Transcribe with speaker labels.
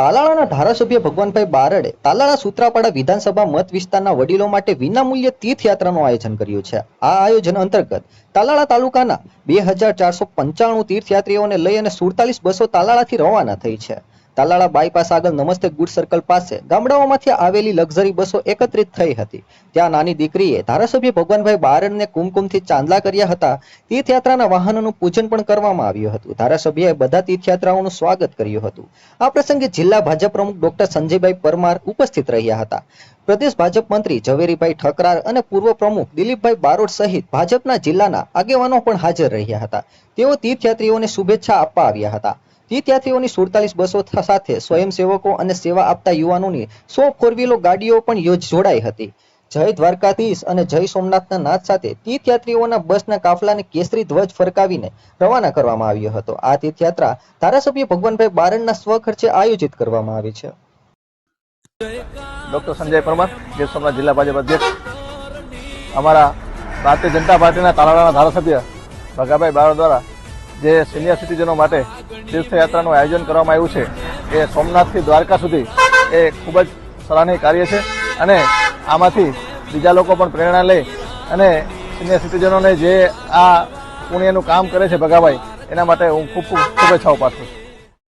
Speaker 1: તાલાળાના ધારાસભ્ય ભગવાનભાઈ બારડે તાલાળા સૂત્રાપાડા વિધાનસભા મત વિસ્તારના વડીલો માટે વિનામૂલ્ય તીર્થયાત્રાનું આયોજન કર્યું છે. આ આયોજન અંતર્ગત તાલાળા તાલુકાના બે હજાર ચારસો પંચાણું તીર્થયાત્રીઓને લઈ અને સુડતાલીસ બસો તાલાળાથી રવાના થઈ છે. તાલાળા બાયપાસ આગળ નમસ્તે ગુડ સર્કલ પાસે ગામડાઓમાંથી આવેલી લક્ઝરી બસો એકત્રિત થઈ હતી. ત્યાં નાની દીકરીએ ધારાસભ્ય ભગવાનભાઈ બારડને કુમકુમથી ચાંદલા કર્યા હતા. તીર્થયાત્રાના વાહનોનું પૂજન પણ કરવામાં આવ્યું હતું. ધારાસભ્યએ બધા તીર્થયાત્રાઓનું સ્વાગત કર્યું હતું. આ પ્રસંગે જિલ્લા ભાજપ પ્રમુખ ડોક્ટર સંજયભાઈ પરમાર ઉપસ્થિત રહ્યા હતા. પ્રદેશ ભાજપ મંત્રી ઝવેરીભાઈ ઠકરાર અને પૂર્વ પ્રમુખ દિલીપભાઈ બારોટ સહિત ભાજપના જિલ્લાના આગેવાનો પણ હાજર રહ્યા હતા. તેઓ તીર્થયાત્રીઓને શુભેચ્છા આપવા આવ્યા હતા. તીર્થયાત્રીઓની સુડતાલીસ બસો સાથે સ્વયંસેવકો અને સેવા આપતા યુવાનોની સો ફોર ગાડીઓ પણ જોડાઈ હતી. જય દ્વારકાધીશ અને જય સોમનાથના નાથ સાથે તીર્થયાત્રીઓના બસના કાફલાને કેસરી ધ્વજ ફરકાવીને રવાના કરવામાં આવ્યો હતો. આ તીર્થયાત્રા ધારાસભ્ય ભગવાનભાઈ બારણના સ્વખર્ચે આયોજિત કરવામાં આવી છે.
Speaker 2: ડોક્ટર સંજય પરમાર ગીર સોમનાથ જિલ્લા ભાજપ અધ્યક્ષ. અમારા ભારતીય જનતા પાર્ટીના તાલાળાના ધારાસભ્ય ભગાભાઈ બાળ દ્વારા જે સિનિયર સિટીઝનો માટે તીર્થયાત્રાનું આયોજન કરવામાં આવ્યું છે, એ સોમનાથથી દ્વારકા સુધી એ ખૂબ જ સરાહનીય કાર્ય છે અને આમાંથી બીજા લોકો પણ પ્રેરણા લઈ અને સિનિયર સિટીઝનોને જે આ પુણ્યનું કામ કરે છે ભગાભાઈ, એના માટે હું ખૂબ ખૂબ શુભેચ્છાઓ પાઠવું છું.